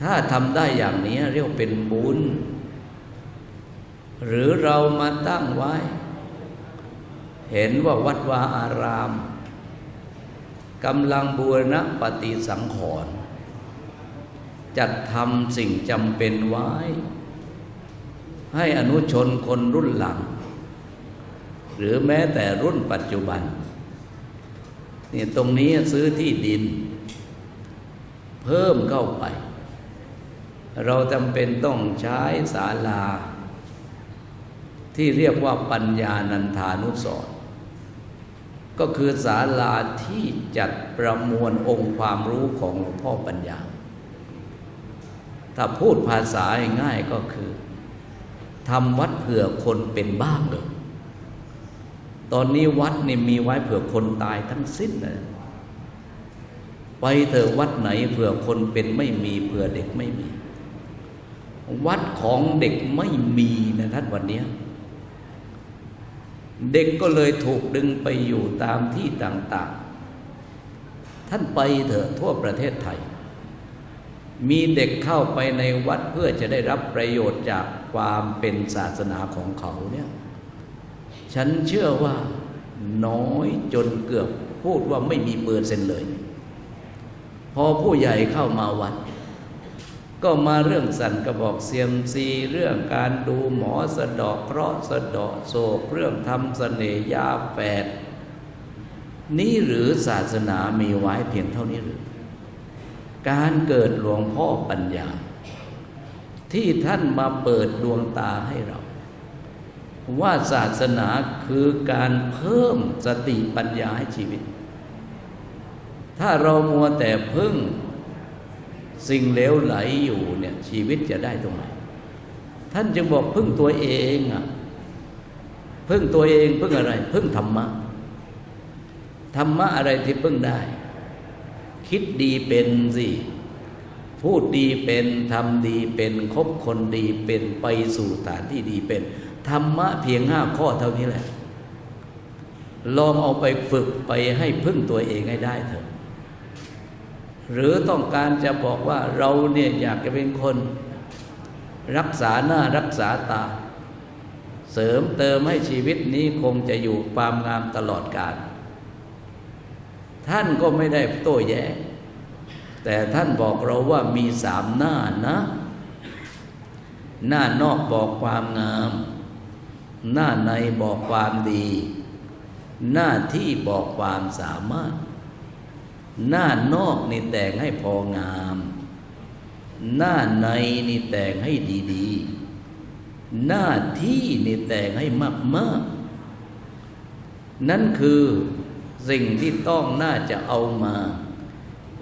ถ้าทำได้อย่างนี้เรียกเป็นบุญ หรือเรามาตั้งไว้ เห็นว่าวัดวาอารามกำลังบูรณะปฏิสังขรณ์จัดทำสิ่งจำเป็นไว้ ให้อนุชนคนรุ่นหลัง หรือแม้แต่รุ่นปัจจุบันเนี่ยตรงนี้ซื้อที่ดิน เพิ่มเข้าไป เราจำเป็นต้องใช้ศาลา ที่เรียกว่าปัญญานันทานุสรณ์ก็คือศาลาที่จัดประมวลองค์ความรู้ของหลวงพ่อปัญญา ถ้าพูดภาษาง่ายก็คือทำวัดเผื่อคนเป็นบ้างเลย ตอนนี้วัดนี่มีไว้เผื่อคนตายทั้งสิ้นเลยไปเถอะวัดไหนเผื่อคนเป็นไม่มีเผื่อเด็กไม่มี วัดของเด็กไม่มีนะท่านวันนี้ เด็กก็เลยถูกดึงไปอยู่ตามที่ต่าง ๆ ท่านไปเถอะทั่วประเทศไทย มีเด็กเข้าไปในวัดเพื่อจะได้รับประโยชน์จากความเป็นศาสนาของเขาเนี่ย ฉันเชื่อว่าน้อยจนเกือบพูดว่าไม่มีเปอร์เซ็นต์เลย พอผู้ใหญ่เข้ามาวัด ก็มาเรื่องสั่นกระบอกเซียมซีเรื่องการดูหมอสะดอกเคราะห์สะดอกโศกเรื่องทำเสน่ยาแปดนี่หรือศาสนามีไว้เพียงเท่านี้หรือ การเกิดหลวงพ่อปัญญา ที่ท่านมาเปิดดวงตาให้เรา ว่าศาสนาคือการเพิ่มสติปัญญาให้ชีวิต ถ้าเรามัวแต่พึ่ง สิ่งเลวไหลอยู่เนี่ยชีวิตจะได้ตรงไหน ท่านจึงบอกพึ่งตัวเองอะพึ่งตัวเองพึ่งอะไร พึ่งธรรมะธรรมะอะไรที่พึ่งได้ คิดดีเป็นสิพูดดีเป็นทำดีเป็นคบคนดีเป็นไปสู่ฐานที่ดีเป็น ธรรมะเพียงห้าข้อเท่านี้แหละ ลองเอาไปฝึกไปให้พึ่งตัวเองให้ได้เถอะ หรือต้องการจะบอกว่าเราเนี่ยอยากจะเป็นคน รักษาหน้ารักษาตา เสริมเติมให้ชีวิตนี้คงจะอยู่ความงามตลอดกาลท่านก็ไม่ได้โต้แย้งแต่ท่านบอกเราว่ามีสามหน้านะ หน้านอกบอกความงาม หน้าในบอกความดี หน้าที่บอกความสามารถ หน้านอกนี่แต่งให้พองาม หน้าในนี่แต่งให้ดีๆ หน้าที่นี่แต่งให้มากๆ นั่นคือสิ่งที่ต้องน่าจะเอามา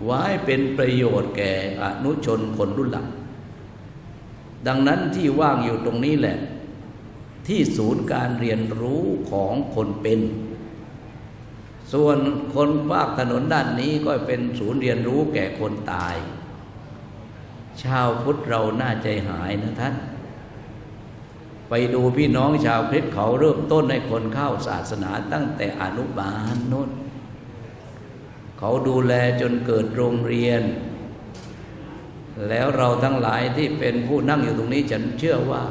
ไว้เป็นประโยชน์แก่อนุชนคนรุ่นหลัง ดังนั้นที่ว่างอยู่ตรงนี้แหละ ที่ศูนย์การเรียนรู้ของคนเป็น ส่วนคนภาคถนนด้านนี้ก็เป็นศูนย์เรียนรู้แก่คนตาย ชาวพุทธเราน่าใจหายนะท่าน ไปดูพี่น้องชาวคริสต์เขาเริ่มต้นให้คนเข้าศาสนาตั้งแต่อนุบาลโน้นเขาดูแลจนเกิดโรงเรียน แล้วเราทั้งหลายที่เป็นผู้นั่งอยู่ตรงนี้ฉันเชื่อว่า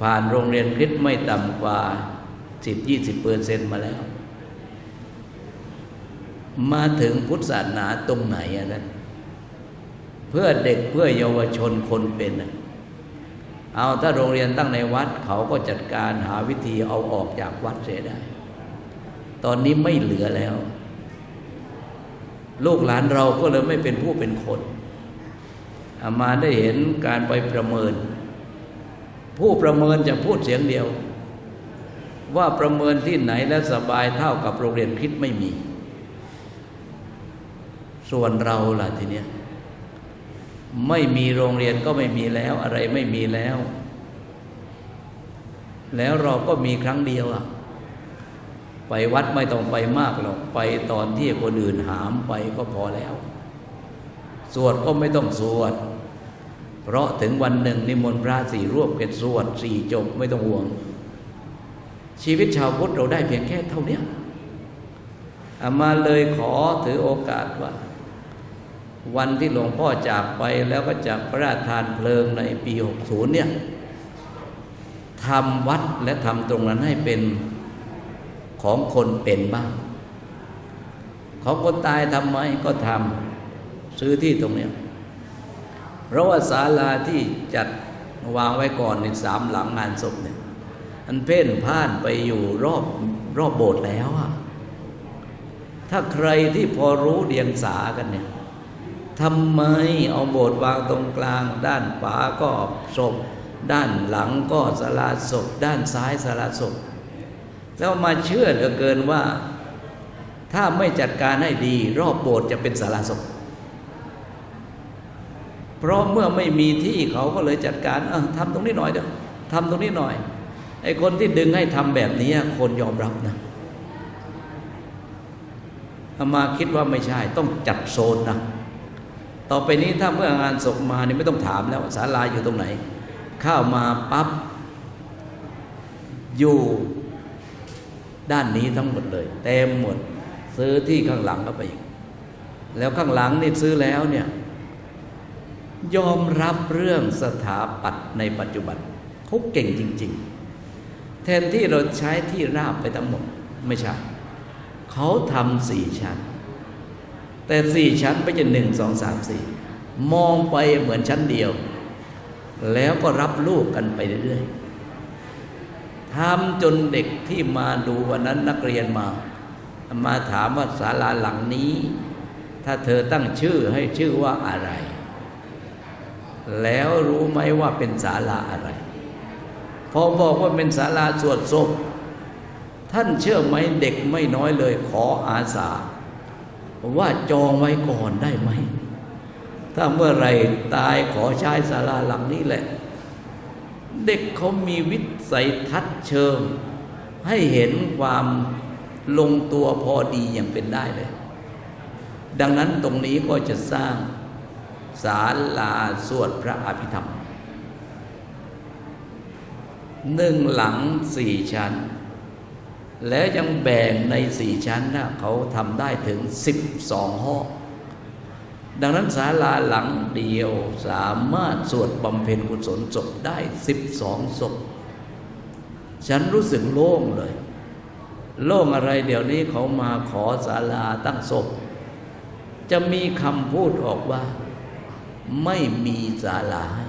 ผ่านโรงเรียนคริสต์ไม่ต่ำกว่าสิบยี่สิบเปอร์เซ็นต์มาแล้ว มาถึงพุทธศาสนาตรงไหนอะนั้นเพื่อเด็กเพื่อเยาวชนคนเป็นเอาถ้าโรงเรียนตั้งในวัด เขาก็จัดการหาวิธีเอาออกจากวัดเสียได้ ตอนนี้ไม่เหลือแล้ว ลูกหลานเราก็เลยไม่เป็นผู้เป็นคนอามาได้เห็นการไปประเมิน ผู้ประเมินจะพูดเสียงเดียว ว่าประเมินที่ไหนและสบายเท่ากับโรงเรียนคิดไม่มี ส่วนเราล่ะทีเนี้ยไม่มีโรงเรียนก็ไม่มีแล้วอะไรไม่มีแล้ว แล้วเราก็มีครั้งเดียวอะไปวัดไม่ต้องไปมากหรอกไปตอนที่คนอื่นหามไปก็พอแล้ว สวดก็ไม่ต้องสวด เพราะถึงวันหนึ่งนิมนต์พระสี่รูปเป็นสวดสี่จบไม่ต้องห่วง ชีวิตชาวพุทธเราได้เพียงแค่เท่านี้อามาเลยขอถือโอกาสว่า วันที่หลวงพ่อจากไปแล้วก็จะพระราชทานเพลิงในปี 60 เนี่ยทำวัดและทำตรงนั้นให้เป็นของคนเป็นบ้างของคนตายทำไหมก็ทำซื้อที่ตรงเนี้ยเพราะว่าศาลาที่จัดวางไว้ก่อนในสามหลังงานศพเนี่ยอันเพ่นพ่านไปอยู่รอบรอบโบสถ์แล้วอะถ้าใครที่พอรู้เดียงสากันเนี่ย ทำไมเอาโบสถ์วางตรงกลาง ด้านขวาก็ศพ ด้านหลังก็สาราศพ ด้านซ้ายสาราศพ แล้วมาเชื่อเหลือเกินว่า ถ้าไม่จัดการให้ดี รอบโบสถ์จะเป็นสาราศพ เพราะเมื่อไม่มีที่เขาก็เลยจัดการเออทำตรงนี้หน่อยเถอะทำตรงนี้หน่อยไอ้คนที่ดึงให้ทำแบบนี้คนยอมรับนะอามาคิดว่าไม่ใช่ต้องจัดโซนนะ ต่อไปนี้ถ้าเมื่องานศพมานี่ไม่ต้องถามแล้วศาลาอยู่ตรงไหน เข้ามาปั๊บอยู่ด้านนี้ทั้งหมดเลย เต็มหมดซื้อที่ข้างหลังก็ไปอีก แล้วข้างหลังนี่ซื้อแล้วเนี่ยยอมรับเรื่องสถาปัตย์ในปัจจุบันเขาเก่งจริง ๆ แทนที่เราใช้ที่ราบไปทั้งหมด ไม่ใช่เขาทำสี่ชั้น แต่สี่ชั้นไม่ใช่หนึ่งสองสามสี่มองไปเหมือนชั้นเดียว แล้วก็รับลูกกันไปเรื่อยๆทำจนเด็กที่มาดูวันนั้นนักเรียนมา มาถามว่าศาลาหลังนี้ ถ้าเธอตั้งชื่อให้ชื่อว่าอะไร แล้วรู้ไหมว่าเป็นศาลาอะไร พอบอกว่าเป็นศาลาสวดศพท่านเชื่อไหมเด็กไม่น้อยเลยขออาสา ว่าจองไว้ก่อนได้ไหม ถ้าเมื่อไรตายขอใช้ศาลาหลังนี้แหละ เด็กเขามีวิสัยทัศน์เชิง ให้เห็นความลงตัวพอดีอย่างเป็นได้เลย ดังนั้นตรงนี้ก็จะสร้างศาลาสวดพระอภิธรรมหนึ่งหลังสี่ชั้น แล้วยังแบ่งในสี่ชั้นนะเขาทำได้ถึงสิบสองห้อง ดังนั้นศาลาหลังเดียวสามารถสวดบำเพ็ญกุศลศพได้สิบสองศพ ฉันรู้สึกโล่งเลย โล่งอะไรเดี๋ยวนี้เขามาขอศาลาตั้งศพ จะมีคำพูดออกว่า ไม่มีศาลาให้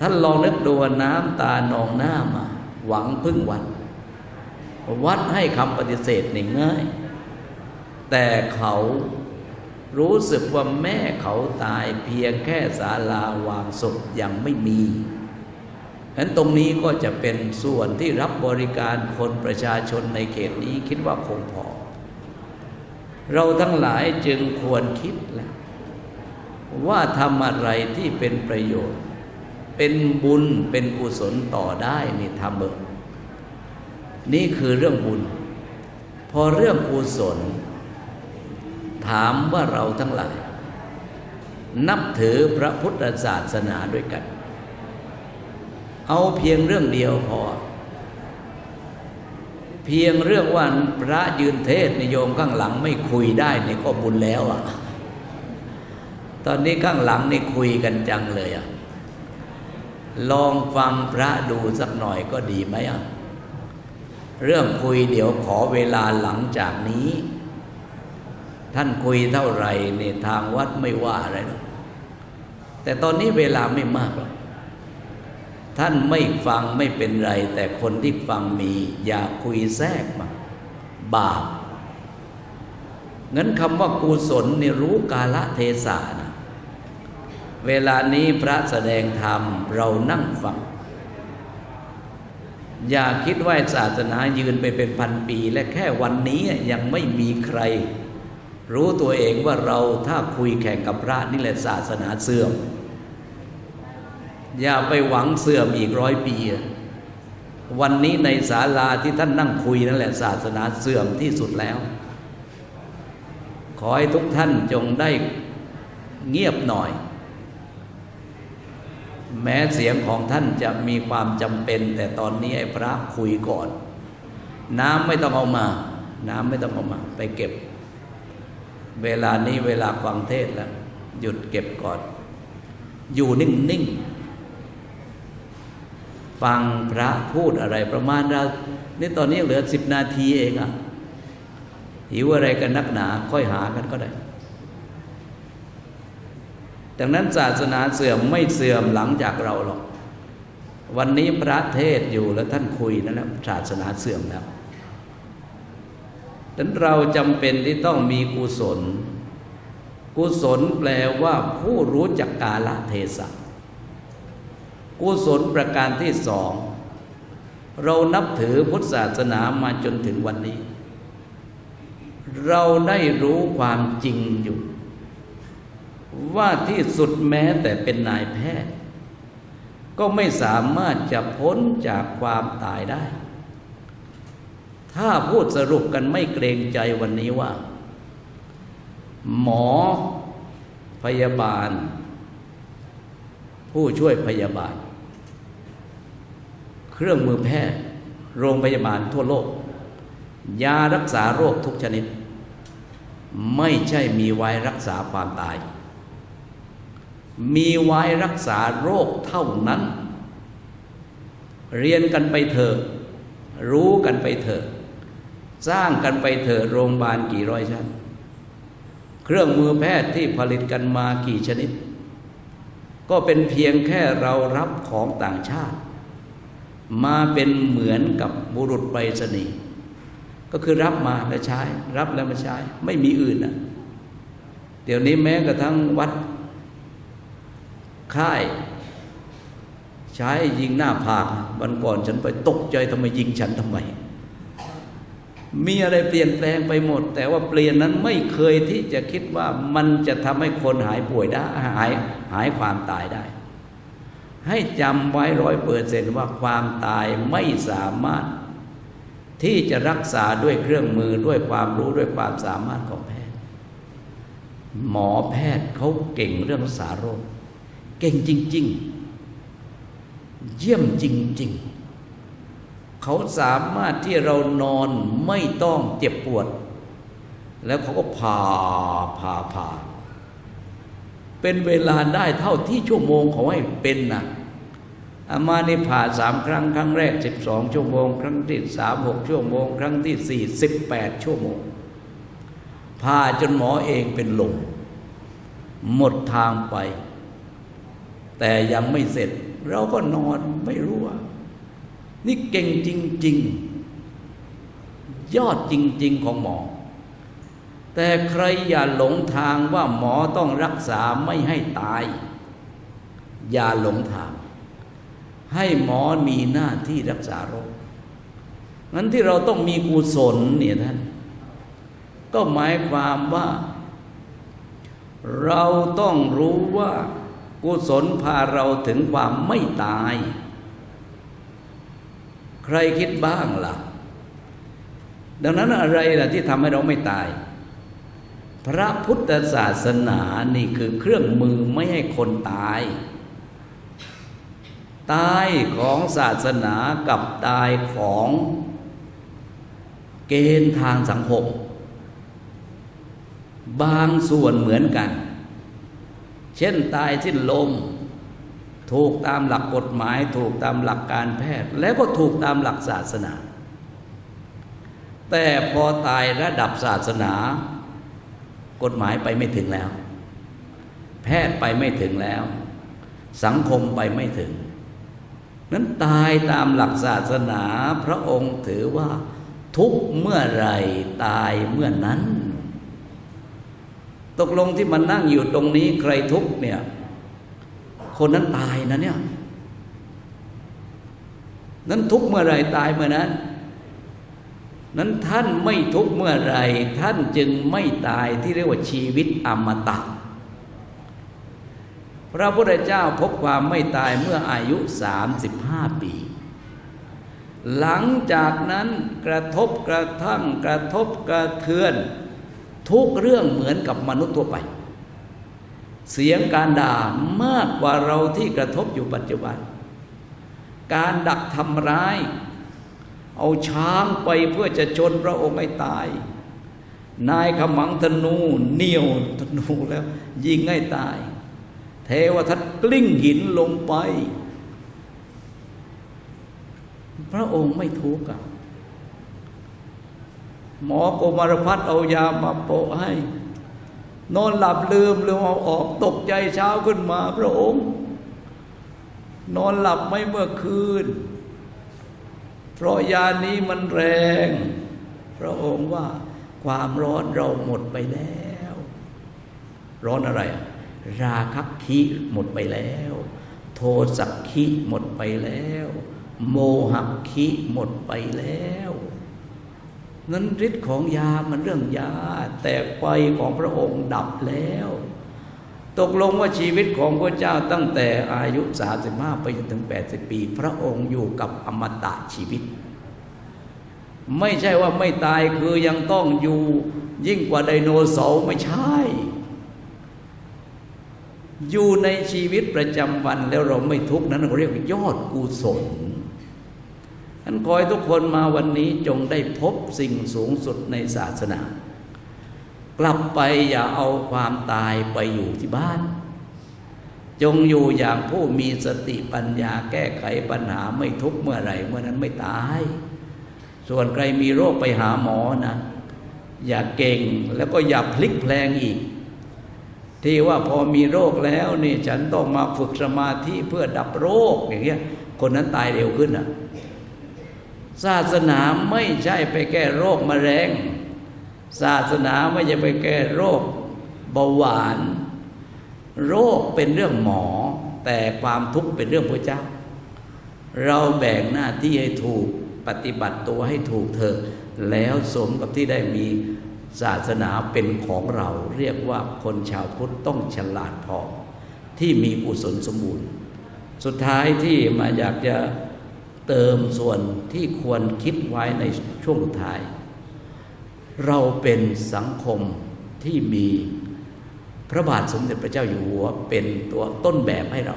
ท่านลองนึกดูน้ำตานองหน้ามา หวังพึ่งวัด วัดให้คำปฏิเสธในง่าย แต่เขารู้สึกว่าแม่เขาตายเพียงแค่ศาลาวางศพยังไม่มีฉะนั้นตรงนี้ก็จะเป็นส่วนที่รับบริการคนประชาชนในเขตนี้คิดว่าคงพอ เราทั้งหลายจึงควรคิดแล้วว่าทำอะไรที่เป็นประโยชน์ เป็นบุญเป็นกุศลต่อได้นี่ทำเถอะ นี่คือเรื่องบุญ พอเรื่องกุศล ถามว่าเราทั้งหลาย นับถือพระพุทธศาสนาด้วยกัน เอาเพียงเรื่องเดียวพอ เพียงเรื่องว่าพระยืนเทศนิยมข้างหลังไม่คุยได้นี่ก็บุญแล้วอะ่ะ ตอนนี้ข้างหลังนี่คุยกันจังเลยอะ่ะลองฟังพระดูสักหน่อยก็ดีไหมอะ เรื่องคุยเดี๋ยวขอเวลาหลังจากนี้ ท่านคุยเท่าไหร่เนี่ยทางวัดไม่ว่าอะไรหรอกแต่ตอนนี้เวลาไม่มากหรอกท่านไม่ฟังไม่เป็นไร แต่คนที่ฟังมี อย่าคุยแทรกมาบาปงั้นคำว่ากุศลนี่รู้กาลเทศะนะเวลานี้พระแสดงธรรมเรานั่งฟัง อย่าคิดว่าศาสนายืนไปเป็นพันปี และแค่วันนี้ยังไม่มีใคร รู้ตัวเองว่าเราถ้าคุยแข่งกับพระนี่แหละศาสนาเสื่อม อย่าไปหวังเสื่อมอีกร้อยปี วันนี้ในศาลาที่ท่านนั่งคุยนั่นแหละศาสนาเสื่อมที่สุดแล้ว ขอให้ทุกท่านจงได้เงียบหน่อย แม้เสียงของท่านจะมีความจำเป็น แต่ตอนนี้ไอ้พระคุยก่อน น้ำไม่ต้องเอามา น้ำไม่ต้องเอามา ไปเก็บ เวลานี้เวลาฟังเทศแล้วหยุดเก็บก่อน อยู่นิ่งๆฟังพระพูดอะไรประมาณเรานี่ตอนนี้เหลือสิบนาทีเองอะหิวอะไรกันนักหนาค่อยหากันก็ได้ ดังนั้นศาสนาเสื่อมไม่เสื่อมหลังจากเราหรอก วันนี้พระเทศอยู่แล้วท่านคุยนั่นแหละศาสนาเสื่อมแล้วดังนั้นเราจำเป็นที่ต้องมีกุศล กุศลแปลว่าผู้รู้จักกาลเทศะกุศลประการที่สองเรานับถือพุทธศาสนามาจนถึงวันนี้ เราได้รู้ความจริงอยู่ ว่าที่สุดแม้แต่เป็นนายแพทย์ ก็ไม่สามารถจะพ้นจากความตายได้ ถ้าพูดสรุปกันไม่เกรงใจวันนี้ว่า หมอพยาบาล ผู้ช่วยพยาบาล เครื่องมือแพทย์ โรงพยาบาลทั่วโลก ยารักษาโรคทุกชนิด ไม่ใช่มีไว้รักษาความตาย มีไว้รักษาโรคเท่านั้น เรียนกันไปเถอะรู้กันไปเถอะสร้างกันไปเถอะโรงพยาบาลกี่ร้อยชั้น เครื่องมือแพทย์ที่ผลิตกันมากี่ชนิด ก็เป็นเพียงแค่เรารับของต่างชาติ มาเป็นเหมือนกับบุรุษไปรษณีย์ก็คือรับมาแล้วใช้ รับแล้วมาใช้ ไม่มีอื่นอะเดี๋ยวนี้แม้กระทั่งวัด ค่าย ใช้ยิงหน้าผากวันก่อนฉันไปตกใจทำไมยิงฉันทำไม มีอะไรเปลี่ยนแปลงไปหมด แต่ว่าเปลี่ยนนั้นไม่เคยที่จะคิดว่ามันจะทำให้คนหายป่วยได้หายหายความตายได้ ให้จำไว้ร้อยเปอร์เซนว่าความตายไม่สามารถที่จะรักษาด้วยเครื่องมือด้วยความรู้ด้วยความสามารถของแพทย์ หมอแพทย์เขาเก่งเรื่องรักษาโรค เก่งจริง ๆ เยี่ยมจริง ๆ เขาสามารถที่เรานอนไม่ต้องเจ็บปวด แล้วเขาก็ผ่าผ่าผ่าเป็นเวลาได้เท่าที่ชั่วโมงเขาให้เป็นนะอามานี่ผ่าสามครั้ง ครั้งแรกสิบสองชั่วโมง ครั้งที่สามหกชั่วโมง ครั้งที่สี่สิบแปดชั่วโมงผ่าจนหมอเองเป็นลมหมดทางไป แต่ยังไม่เสร็จ เราก็นอนไม่รู้ว่า นี่เก่งจริง ๆ ยอดจริง ๆ ของหมอ แต่ใครอย่าหลงทางว่าหมอต้องรักษาไม่ให้ตาย อย่าหลงทาง ให้หมอมีหน้าที่รักษาโรคงั้นที่เราต้องมีกุศลเนี่ยท่านก็หมายความว่า เราต้องรู้ว่า กุศลพาเราถึงความไม่ตาย ใครคิดบ้างล่ะ ดังนั้นอะไรล่ะที่ทำให้เราไม่ตาย พระพุทธศาสนานี่คือเครื่องมือไม่ให้คนตาย ตายของศาสนากับตายของเกณฑ์ทางสังคมบางส่วนเหมือนกัน เช่นตายสิ้นลม ถูกตามหลักกฎหมาย ถูกตามหลักการแพทย์ แล้วก็ถูกตามหลักศาสนา แต่พอตายระดับศาสนา กฎหมายไปไม่ถึงแล้ว แพทย์ไปไม่ถึงแล้ว สังคมไปไม่ถึง นั้นตายตามหลักศาสนาพระองค์ถือว่าทุกเมื่อไรตายเมื่อนั้น ตกลงที่มันนั่งอยู่ตรงนี้ใครทุกเนี่ย คนนั้นตายนะเนี่ย นั้นทุกเมื่อไรตายเมื่อนั้น นั้นท่านไม่ทุกเมื่อไรท่านจึงไม่ตายที่เรียกว่าชีวิตอมตะพระพุทธเจ้าพบความไม่ตายเมื่ออายุ 35 ปี หลังจากนั้นกระทบกระทั่งกระทบกระเทือน ทุกเรื่องเหมือนกับมนุษย์ทั่วไป เสียงการด่ามากกว่าเราที่กระทบอยู่ปัจจุบัน การดักทำร้าย เอาช้างไปเพื่อจะชนพระองค์ให้ตาย นายขมังธนูเหนียวธนูแล้ว ยิงให้ตาย เทวทัตกลิ้งหินลงไป พระองค์ไม่ทุกข์ หมอโกมารพัฒเอายามาโปะให้ นอนหลับลืมลืมเอาออกตกใจเช้าขึ้นมาพระองค์ นอนหลับไม่เมื่อคืน เพราะยานี้มันแรง พระองค์ว่าความร้อนเราหมดไปแล้ว ร้อนอะไรอะราคะคิหมดไปแล้ว โทสักคิหมดไปแล้ว โมหะคิหมดไปแล้ว นั้นฤทธิ์ของยามันเรื่องยา แต่ไฟของพระองค์ดับแล้ว ตกลงว่าชีวิตของพระเจ้าตั้งแต่อายุ 35 ไปจนถึง 80 ปี พระองค์อยู่กับอมตะชีวิต ไม่ใช่ว่าไม่ตายคือยังต้องอยู่ยิ่งกว่าไดโนเสาร์ไม่ใช่ อยู่ในชีวิตประจำวันแล้วเราไม่ทุกข์นั้นเราเรียกว่ายอดกุศล ท่านขอให้ทุกคนมาวันนี้จงได้พบสิ่งสูงสุดในศาสนา กลับไปอย่าเอาความตายไปอยู่ที่บ้าน จงอยู่อย่างผู้มีสติปัญญาแก้ไขปัญหาไม่ทุกเมื่อไหร่เมื่อนั้นไม่ตาย ส่วนใครมีโรคไปหาหมอนะ อย่าเก่งแล้วก็อย่าพลิกแพลงอีกที่ว่าพอมีโรคแล้วนี่ฉันต้องมาฝึกสมาธิเพื่อดับโรคอย่างเงี้ยคนนั้นตายเร็วขึ้นอะ ศาสนาไม่ใช่ไปแก้โรคมะเร็ง ศาสนาไม่ใช่ไปแก้โรคเบาหวาน โรคเป็นเรื่องหมอ แต่ความทุกข์เป็นเรื่องพระเจ้า เราแบ่งหน้าที่ให้ถูกปฏิบัติตัวให้ถูกเถอะแล้วสมกับที่ได้มีศาสนาเป็นของเรา เรียกว่าคนชาวพุทธต้องฉลาดพอที่มีกุศลสมบูรณ์ สุดท้ายที่มาอยากจะ เติมส่วนที่ควรคิดไว้ในช่วงท้าย เราเป็นสังคมที่มีพระบาทสมเด็จพระเจ้าอยู่หัวเป็นตัวต้นแบบให้เรา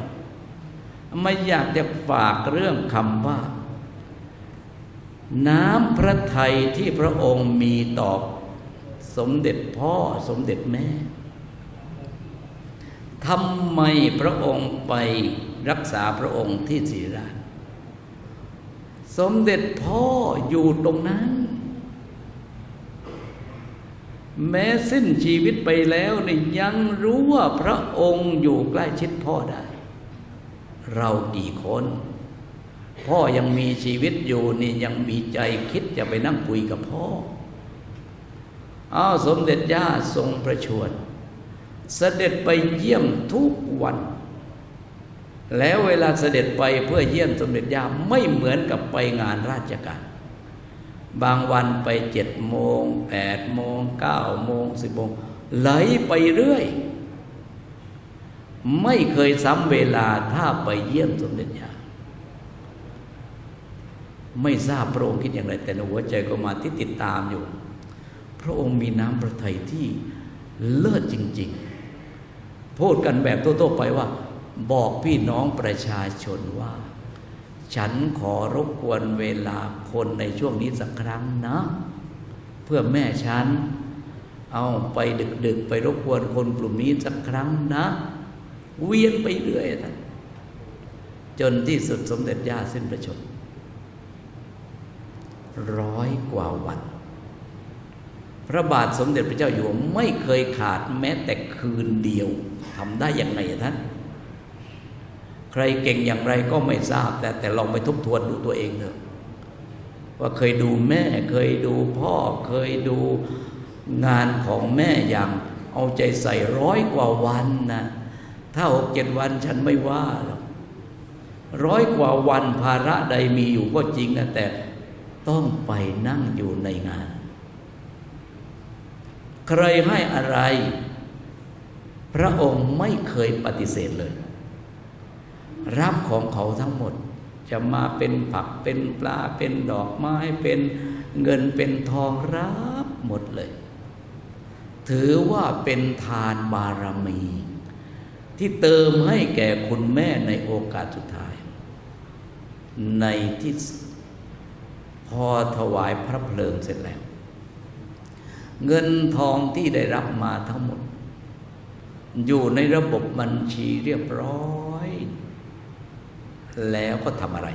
ไม่อยากจะฝากเรื่องคำว่า น้ำพระทัยที่พระองค์มีต่อสมเด็จพ่อสมเด็จแม่ทำไมพระองค์ไปรักษาพระองค์ที่ศรีราช สมเด็จพ่ออยู่ตรงนั้น แม้สิ้นชีวิตไปแล้วนี่ยังรู้ว่าพระองค์อยู่ใกล้ชิดพ่อได้ เรากี่คน พ่อยังมีชีวิตอยู่นี่ยังมีใจคิดจะไปนั่งคุยกับพ่ออ้าวสมเด็จย่าทรงประชวรเสด็จไปเยี่ยมทุกวัน แล้วเวลาเสด็จไปเพื่อเยี่ยมสมเด็จย่าไม่เหมือนกับไปงานราชการ บางวันไปเจ็ดโมงแปดโมงเก้าโมงสิบโมงไหลไปเรื่อย ไม่เคยซ้ำเวลาถ้าไปเยี่ยมสมเด็จย่าไม่ทราบพระองค์คิดอย่างไร แต่ในหัวใจก็มาที่ติดตามอยู่ พระองค์มีน้ำพระทัยที่เลิศจริง ๆ พูดกันแบบทั่วๆไปว่า บอกพี่น้องประชาชนว่า ฉันขอรบกวนเวลาคนในช่วงนี้สักครั้งนะ เพื่อแม่ฉัน เอาไปดึกๆ ไปรบกวนคนกลุ่มนี้สักครั้งนะ เวียนไปเรื่อยท่านจนที่สุดสมเด็จย่าสิ้นประชนม์ร้อยกว่าวัน พระบาทสมเด็จพระเจ้าอยู่หัวไม่เคยขาดแม้แต่คืนเดียวทำได้อย่างไรท่าน ใครเก่งอย่างไรก็ไม่ทราบ แต่แต่ลองไปทบทวนดูตัวเองเถอะว่าเคยดูแม่เคยดูพ่อเคยดูงานของแม่อย่างเอาใจใส่ร้อยกว่าวันนะถ้าหกเจ็ดวันฉันไม่ว่าหรอกร้อยกว่าวันภาระใดมีอยู่ก็จริงนะแต่ต้องไปนั่งอยู่ในงาน ใครให้อะไร พระองค์ไม่เคยปฏิเสธเลย รับของเขาทั้งหมด จะมาเป็นผักเป็นปลาเป็นดอกไม้เป็นเงินเป็นทองรับหมดเลย ถือว่าเป็นทานบารมี ที่เติมให้แก่คุณแม่ในโอกาสสุดท้าย ในที่พอถวายพระเพลิงเสร็จแล้ว เงินทองที่ได้รับมาทั้งหมด อยู่ในระบบบัญชีเรียบร้อย แล้วก็ทำอะไร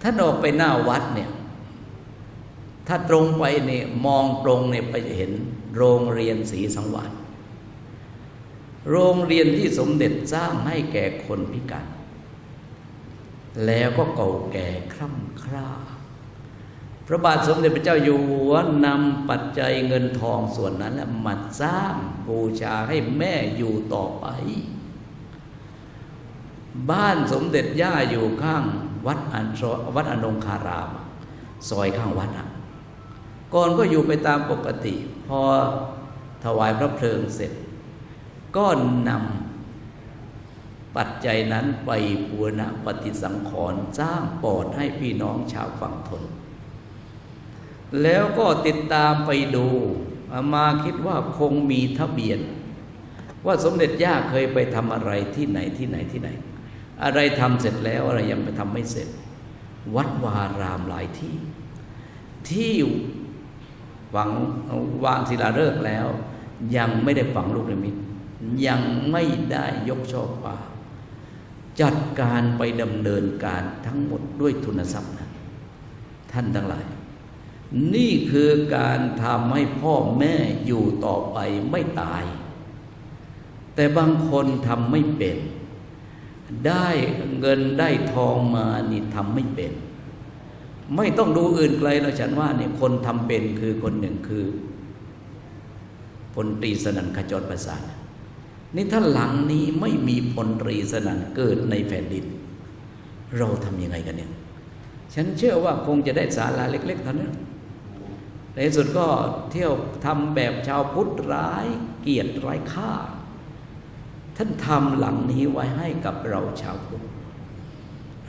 ถ้าออกไปหน้าวัดเนี่ย ถ้าตรงไปเนี่ยมองตรงเนี่ยไปจะเห็นโรงเรียนศรีสังวาสโรงเรียนที่สมเด็จสร้างให้แก่คนพิการ แล้วก็เก่าแก่คร่ำคร่า พระบาทสมเด็จพระเจ้าอยู่หัวนำปัจจัยเงินทองส่วนนั้นแหละมาสร้างบูชาให้แม่อยู่ต่อไป บ้านสมเด็จย่าอยู่ข้างวัดอันวัดอนงคาราม ซอยข้างวัดอะก่อนก็อยู่ไปตามปกติ พอถวายพระเพลิงเสร็จ ก็นำปัจจัยนั้นไปบูรณะปฏิสังขรณ์สร้างปรดให้พี่น้องชาวฝั่งทน แล้วก็ติดตามไปดูมาคิดว่าคงมีทะเบียน ว่าสมเด็จย่าเคยไปทำอะไรที่ไหนที่ไหนที่ไหน อะไรทำเสร็จแล้วอะไรยังไปทำไม่เสร็จ วัดวารามหลายที่ ที่หวังวางศิลาฤกษ์แล้ว ยังไม่ได้ฝังลูกนิมิตยังไม่ได้ยกช่อฟ้าจัดการไปดำเนินการทั้งหมดด้วยทุนทรัพย์นั้นท่านทั้งหลาย นี่คือการทำให้พ่อแม่อยู่ต่อไปไม่ตาย แต่บางคนทำไม่เป็น ได้เงินได้ทองมานี่ทำไม่เป็น ไม่ต้องดูอื่นไกลแล้วฉันว่าเนี่ยคนทำเป็นคือคนหนึ่งคือพลตรีสนันขจรประสานนี่ถ้าหลังนี้ไม่มีพลตรีสนันเกิดในแผ่นดิน เราทำยังไงกันเนี่ยฉันเชื่อว่าคงจะได้ศาลาเล็ก ๆ เท่านั้นในสุดก็เที่ยวทำแบบชาวพุทธร้ายเกียรติไร้ค่า ท่านทำหลังนี้ไว้ให้กับเราชาวพุทธ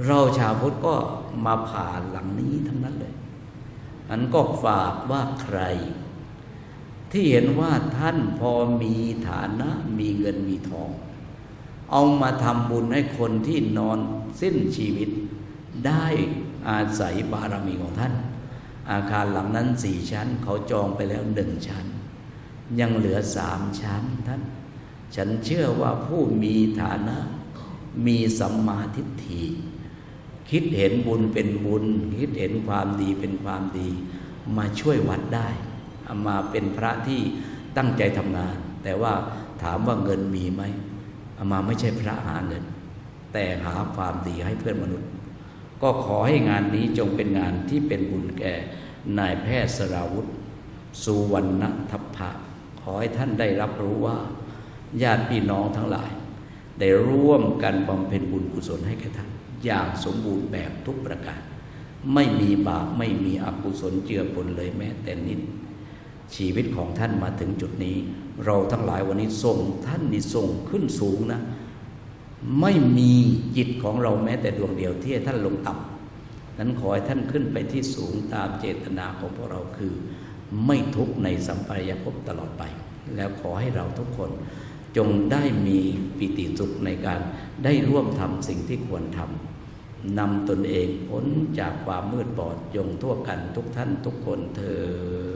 เราชาวพุทธก็มาผ่านหลังนี้ทั้งนั้นเลยอันก็ฝากว่าใคร ที่เห็นว่าท่านพอมีฐานะมีเงินมีทอง เอามาทำบุญให้คนที่นอนสิ้นชีวิต ได้อาศัยบารมีของท่าน อาคารหลังนั้นสี่ชั้น เขาจองไปแล้วหนึ่งชั้น ยังเหลือสามชั้นท่าน ฉันเชื่อว่าผู้มีฐานะ มีสัมมาทิฏฐิ คิดเห็นบุญเป็นบุญ คิดเห็นความดีเป็นความดี มาช่วยวัดได้ามาเป็นพระที่ตั้งใจทำงาน แต่ว่าถามว่าเงินมีไหมอามาไม่ใช่พระหาเงิน แต่หาความดีให้เพื่อนมนุษย์ ก็ขอให้งานนี้จงเป็นงานที่เป็นบุญแก่นายแพทย์สราวุธสุวรรณทัพพะขอให้ท่านได้รับรู้ว่า ญาติพี่น้องทั้งหลาย ได้ร่วมกันบำเพ็ญบุญกุศลให้แก่ท่าน อย่างสมบูรณ์แบบทุกประการ ไม่มีบาปไม่มีอกุศลเจือปนเลยแม้แต่นิด ชีวิตของท่านมาถึงจุดนี้ เราทั้งหลายวันนี้ส่งท่านนี่ส่งขึ้นสูงนะ ไม่มีจิตของเราแม้แต่ดวงเดียวที่ให้ท่านลงต่ำนั้นขอให้ท่านขึ้นไปที่สูงตามเจตนาของพวกเราคือ ไม่ทุกข์ในสัมปรายภพตลอดไป แล้วขอให้เราทุกคน จงได้มีปิติสุขในการได้ร่วมทำสิ่งที่ควรทำนำตนเองพ้นจากความมืดบอดยงทั่วกันทุกท่านทุกคนเธอ